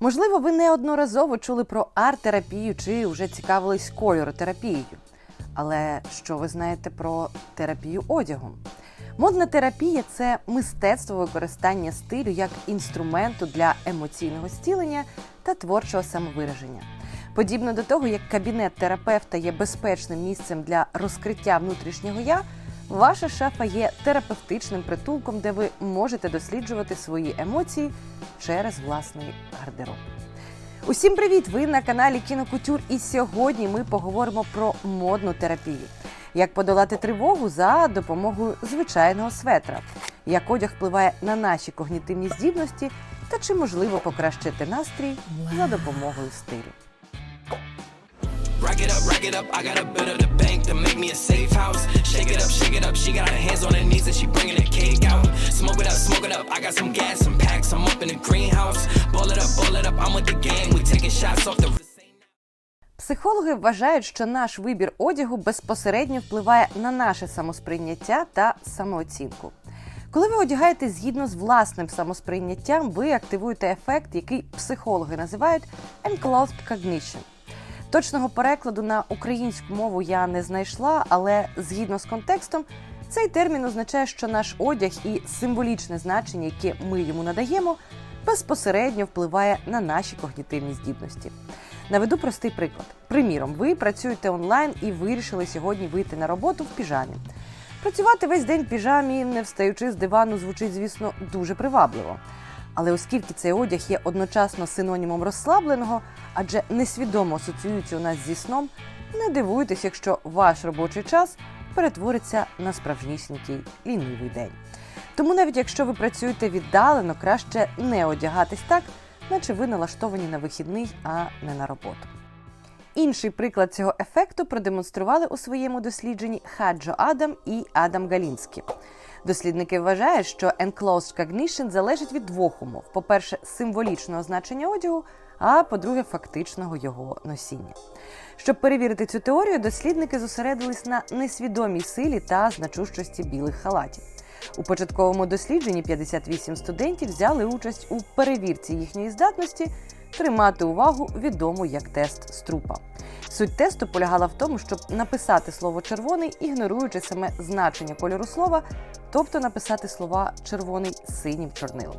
Можливо, ви неодноразово чули про арт-терапію чи вже цікавились кольоротерапією. Але що ви знаєте про терапію одягом? Модна терапія це мистецтво використання стилю як інструменту для емоційного зцілення та творчого самовираження. Подібно до того, як кабінет терапевта є безпечним місцем для розкриття внутрішнього я, ваша шафа є терапевтичним притулком, де ви можете досліджувати свої емоції через власний гардероб. Усім привіт! Ви на каналі Кінокутюр, і сьогодні ми поговоримо про модну терапію. Як подолати тривогу за допомогою звичайного светра, як одяг впливає на наші когнітивні здібності, та чи можливо покращити настрій за допомогою стилю. Rack it up, rack it up. I got a bit of the bank to make me a safe house. Shake it up, shake it up. She got her hands on her knees and she bringing the cake out. Smoke it up, smoke it up. I got some gas, some packs. I'm up in the greenhouse. Ball it up, ball it up. I'm with the gang. We taking shots off the. Психологи вважають, що наш вибір одягу безпосередньо впливає на наше самосприйняття та самооцінку. Коли ви одягаєтесь згідно з власним самосприйняттям, ви активуєте ефект, який психологи називають enclosed cognition. Точного перекладу на українську мову я не знайшла, але згідно з контекстом, цей термін означає, що наш одяг і символічне значення, яке ми йому надаємо, безпосередньо впливає на наші когнітивні здібності. Наведу простий приклад. Приміром, ви працюєте онлайн і вирішили сьогодні вийти на роботу в піжамі. Працювати весь день в піжамі, не встаючи з дивану, звучить, звісно, дуже привабливо. Але оскільки цей одяг є одночасно синонімом розслабленого, адже несвідомо асоціюється у нас зі сном, не дивуйтесь, якщо ваш робочий час перетвориться на справжнісінький лінивий день. Тому навіть якщо ви працюєте віддалено, краще не одягатись так, наче ви налаштовані на вихідний, а не на роботу. Інший приклад цього ефекту продемонстрували у своєму дослідженні Хаджо Адам і Адам Галінський. Дослідники вважають, що enclosed cognition залежить від двох умов: по-перше, символічного значення одягу, а по-друге, фактичного його носіння. Щоб перевірити цю теорію, дослідники зосередились на несвідомій силі та значущості білих халатів. У початковому дослідженні 58 студентів взяли участь у перевірці їхньої здатності тримати увагу відому як тест струпа. Суть тесту полягала в тому, щоб написати слово червоний, ігноруючи саме значення кольору слова, тобто написати слова червоний синім чорнилом.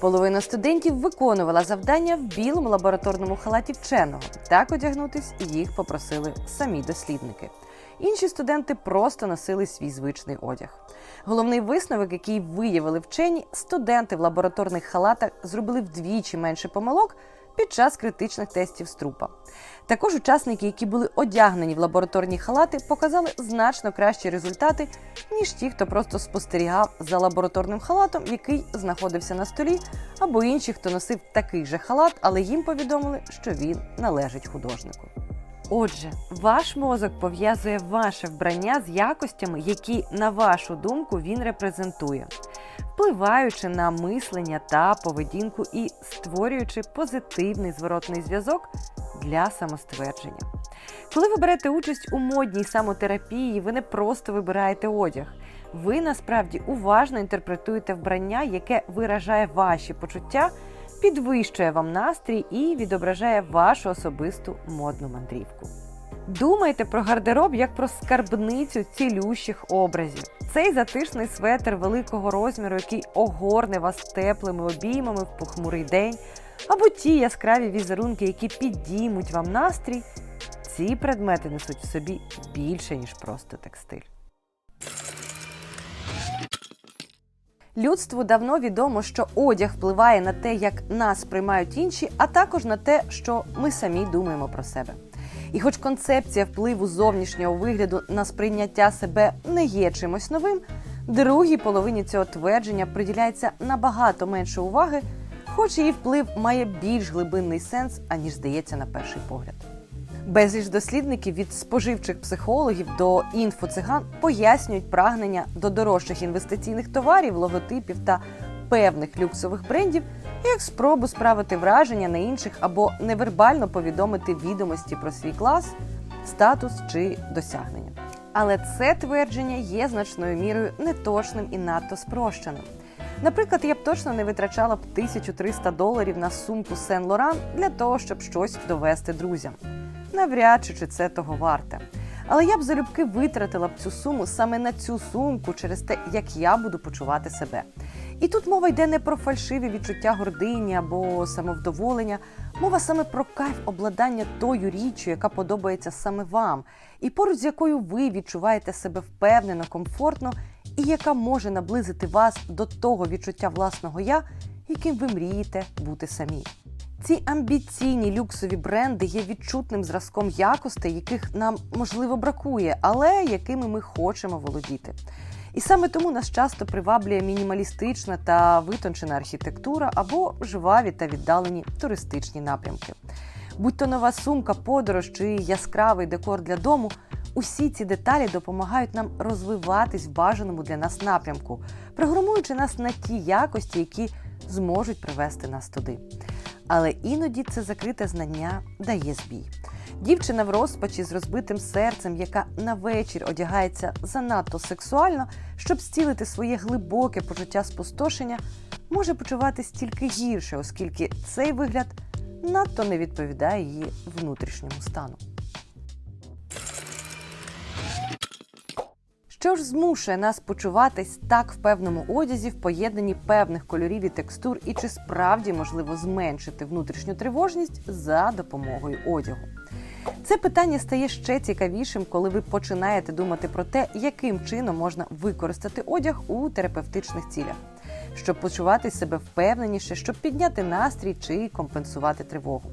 Половина студентів виконувала завдання в білому лабораторному халаті вченого. Так одягнутись їх попросили самі дослідники. Інші студенти просто носили свій звичний одяг. Головний висновок, який виявили вчені, студенти в лабораторних халатах зробили вдвічі менше помилок під час критичних тестів струпа. Також учасники, які були одягнені в лабораторні халати, показали значно кращі результати, ніж ті, хто просто спостерігав за лабораторним халатом, який знаходився на столі, або інші, хто носив такий же халат, але їм повідомили, що він належить художнику. Отже, ваш мозок пов'язує ваше вбрання з якостями, які, на вашу думку, він репрезентує, впливаючи на мислення та поведінку і створюючи позитивний зворотний зв'язок для самоствердження. Коли ви берете участь у модній самотерапії, ви не просто вибираєте одяг. Ви насправді уважно інтерпретуєте вбрання, яке виражає ваші почуття, підвищує вам настрій і відображає вашу особисту модну мандрівку. Думайте про гардероб як про скарбницю цілющих образів. Цей затишний светр великого розміру, який огорне вас теплими обіймами в похмурий день, або ті яскраві візерунки, які підіймуть вам настрій. Ці предмети несуть в собі більше, ніж просто текстиль. Людству давно відомо, що одяг впливає на те, як нас приймають інші, а також на те, що ми самі думаємо про себе. І хоч концепція впливу зовнішнього вигляду на сприйняття себе не є чимось новим, другій половині цього твердження приділяється набагато менше уваги, хоч її вплив має більш глибинний сенс, аніж здається на перший погляд. Безліч дослідників від споживчих психологів до інфоциган пояснюють прагнення до дорожчих інвестиційних товарів, логотипів та певних люксових брендів як спробу справити враження на інших або невербально повідомити відомості про свій клас, статус чи досягнення. Але це твердження є значною мірою неточним і надто спрощеним. Наприклад, я б точно не витрачала б 1300 доларів на сумку Сен Лоран для того, щоб щось довести друзям. Навряд чи чи це того варте. Але я б залюбки витратила б цю суму саме на цю сумку через те, як я буду почувати себе. І тут мова йде не про фальшиві відчуття гордині або самовдоволення, мова саме про кайф обладнання тою річчю, яка подобається саме вам, і поруч з якою ви відчуваєте себе впевнено, комфортно, і яка може наблизити вас до того відчуття власного я, яким ви мрієте бути самі. Ці амбіційні люксові бренди є відчутним зразком якостей, яких нам можливо бракує, але якими ми хочемо володіти. І саме тому нас часто приваблює мінімалістична та витончена архітектура або жваві та віддалені туристичні напрямки. Будь то нова сумка, подорож чи яскравий декор для дому, усі ці деталі допомагають нам розвиватись в бажаному для нас напрямку, програмуючи нас на ті якості, які зможуть привести нас туди. Але іноді це закрите знання дає збій. Дівчина в розпачі з розбитим серцем, яка на вечір одягається занадто сексуально, щоб зцілити своє глибоке почуття спустошення, може почуватись тільки гірше, оскільки цей вигляд надто не відповідає її внутрішньому стану. Що ж змушує нас почуватись так в певному одязі, в поєднанні певних кольорів і текстур, і чи справді можливо зменшити внутрішню тривожність за допомогою одягу? Це питання стає ще цікавішим, коли ви починаєте думати про те, яким чином можна використати одяг у терапевтичних цілях, щоб почувати себе впевненіше, щоб підняти настрій чи компенсувати тривогу.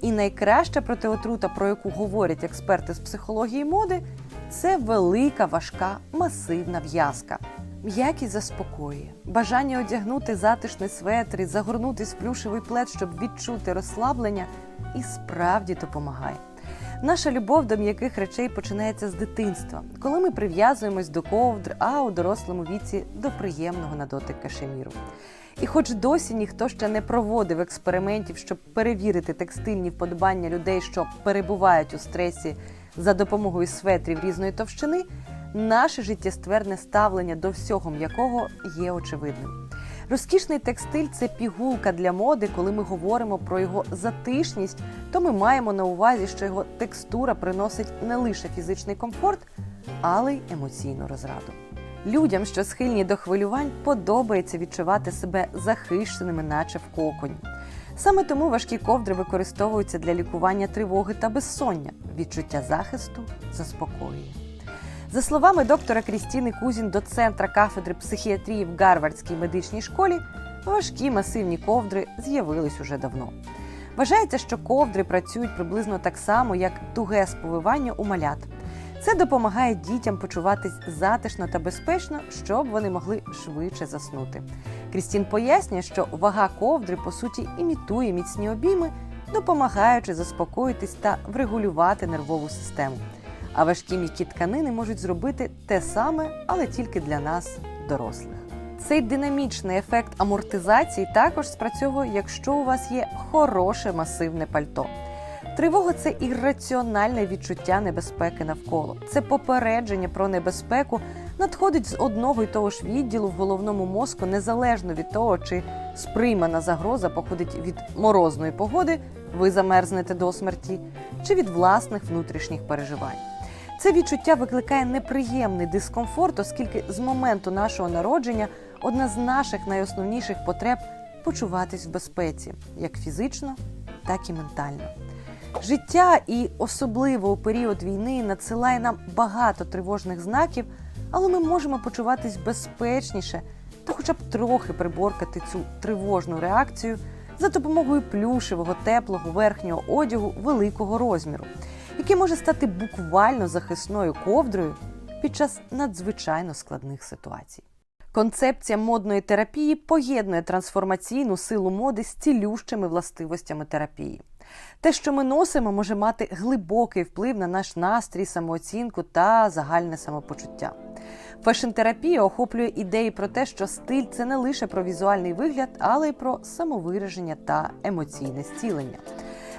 І найкраща протиотрута, про яку говорять експерти з психології моди, це велика, важка, масивна в'язка. М'якість заспокоює. Бажання одягнути затишний светр і загорнутись в плюшевий плед, щоб відчути розслаблення, і справді допомагає. Наша любов до м'яких речей починається з дитинства, коли ми прив'язуємось до ковдр, а у дорослому віці до приємного на дотик кашеміру. І хоч досі ніхто ще не проводив експериментів, щоб перевірити текстильні вподобання людей, що перебувають у стресі за допомогою светрів різної товщини, наше життєстверне ставлення до всього м'якого є очевидним. Розкішний текстиль це пігулка для моди. Коли ми говоримо про його затишність, то ми маємо на увазі, що його текстура приносить не лише фізичний комфорт, але й емоційну розраду. Людям, що схильні до хвилювань, подобається відчувати себе захищеними, наче в коконі. Саме тому важкі ковдри використовуються для лікування тривоги та безсоння. Відчуття захисту заспокоює. За словами доктора Крістіни Кузін, доцентра кафедри психіатрії в Гарвардській медичній школі, важкі масивні ковдри з'явились уже давно. Вважається, що ковдри працюють приблизно так само, як туге сповивання у малят. Це допомагає дітям почуватись затишно та безпечно, щоб вони могли швидше заснути. Крістін пояснює, що вага ковдри по суті імітує міцні обійми, допомагаючи заспокоїтись та врегулювати нервову систему. А важкі м'які тканини можуть зробити те саме, але тільки для нас, дорослих. Цей динамічний ефект амортизації також спрацьовує, якщо у вас є хороше масивне пальто. Тривога це ірраціональне відчуття небезпеки навколо. Це попередження про небезпеку надходить з одного й того ж відділу в головному мозку, незалежно від того, чи сприймана загроза походить від морозної погоди, ви замерзнете до смерті, чи від власних внутрішніх переживань. Це відчуття викликає неприємний дискомфорт, оскільки з моменту нашого народження одна з наших найосновніших потреб почуватись в безпеці, як фізично, так і ментально. Життя і особливо у період війни надсилає нам багато тривожних знаків, але ми можемо почуватись безпечніше та хоча б трохи приборкати цю тривожну реакцію за допомогою плюшевого, теплого верхнього одягу великого розміру, який може стати буквально захисною ковдрою під час надзвичайно складних ситуацій. Концепція модної терапії поєднує трансформаційну силу моди з цілющими властивостями терапії. Те, що ми носимо, може мати глибокий вплив на наш настрій, самооцінку та загальне самопочуття. Фешн-терапія охоплює ідеї про те, що стиль це не лише про візуальний вигляд, але й про самовираження та емоційне зцілення.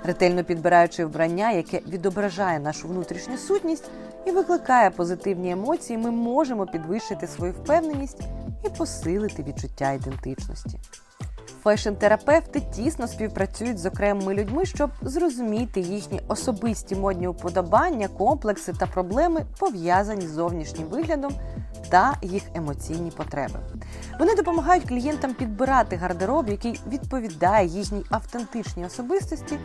Ретельно підбираючи вбрання, яке відображає нашу внутрішню сутність і викликає позитивні емоції, ми можемо підвищити свою впевненість і посилити відчуття ідентичності. Фешн-терапевти тісно співпрацюють з окремими людьми, щоб зрозуміти їхні особисті модні уподобання, комплекси та проблеми, пов'язані з зовнішнім виглядом та їх емоційні потреби. Вони допомагають клієнтам підбирати гардероб, який відповідає їхній автентичній особистості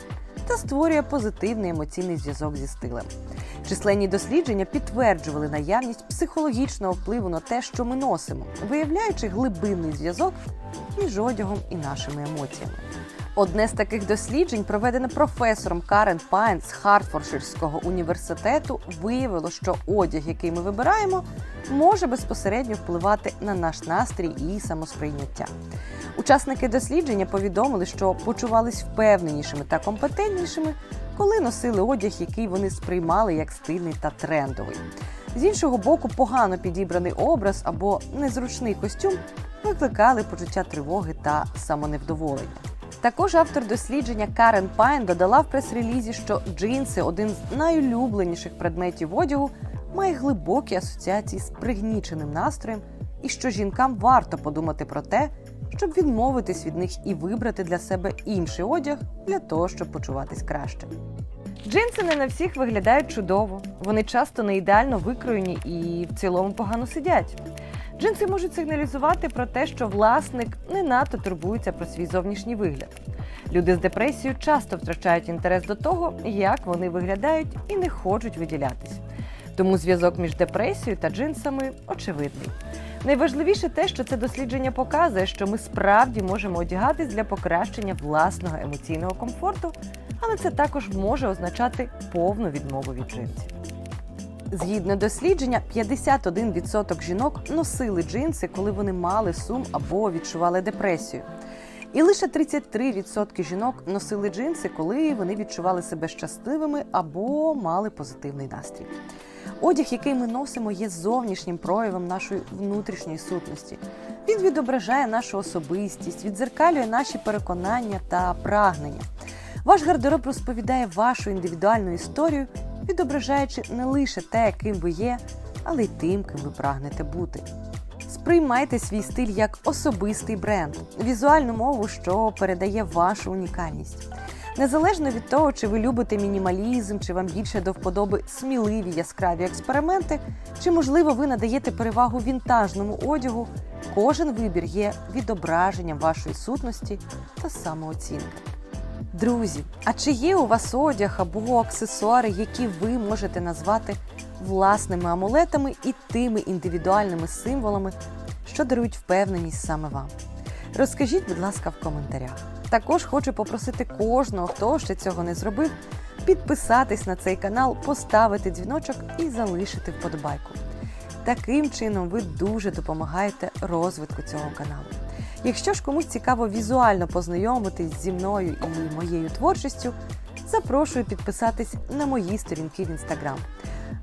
та створює позитивний емоційний зв'язок зі стилем. Численні дослідження підтверджували наявність психологічного впливу на те, що ми носимо, виявляючи глибинний зв'язок між одягом і нашими емоціями. Одне з таких досліджень, проведене професором Карен Пайн з Хартфорширського університету, виявило, що одяг, який ми вибираємо, може безпосередньо впливати на наш настрій і самосприйняття. Учасники дослідження повідомили, що почувались впевненішими та компетентнішими, коли носили одяг, який вони сприймали як стильний та трендовий. З іншого боку, погано підібраний образ або незручний костюм викликали почуття тривоги та самоневдоволення. Також автор дослідження Карен Пайн додала в прес-релізі, що джинси один з найулюбленіших предметів одягу, має глибокі асоціації з пригніченим настроєм, і що жінкам варто подумати про те, щоб відмовитись від них і вибрати для себе інший одяг для того, щоб почуватись краще. Джинси не на всіх виглядають чудово. Вони часто не ідеально викроєні і в цілому погано сидять. Джинси можуть сигналізувати про те, що власник не надто турбується про свій зовнішній вигляд. Люди з депресією часто втрачають інтерес до того, як вони виглядають, і не хочуть виділятись. Тому зв'язок між депресією та джинсами очевидний. Найважливіше те, що це дослідження показує, що ми справді можемо одягатись для покращення власного емоційного комфорту, але це також може означати повну відмову від джинсів. Згідно дослідження, 51% жінок носили джинси, коли вони мали сум або відчували депресію. І лише 33% жінок носили джинси, коли вони відчували себе щасливими або мали позитивний настрій. Одяг, який ми носимо, є зовнішнім проявом нашої внутрішньої сутності. Він відображає нашу особистість, відзеркалює наші переконання та прагнення. Ваш гардероб розповідає вашу індивідуальну історію, відображаючи не лише те, яким ви є, але й тим, ким ви прагнете бути. Сприймайте свій стиль як особистий бренд, візуальну мову, що передає вашу унікальність. Незалежно від того, чи ви любите мінімалізм, чи вам більше до вподоби сміливі яскраві експерименти, чи можливо ви надаєте перевагу вінтажному одягу, кожен вибір є відображенням вашої сутності та самооцінки. Друзі, а чи є у вас одяг або аксесуари, які ви можете назвати власними амулетами і тими індивідуальними символами, що дарують впевненість саме вам? Розкажіть, будь ласка, в коментарях. Також хочу попросити кожного, хто ще цього не зробив, підписатись на цей канал, поставити дзвіночок і залишити вподобайку. Таким чином ви дуже допомагаєте розвитку цього каналу. Якщо ж комусь цікаво візуально познайомитись зі мною і моєю творчістю, запрошую підписатись на мої сторінки в інстаграм.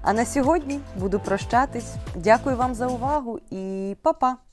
А на сьогодні буду прощатись. Дякую вам за увагу і па-па!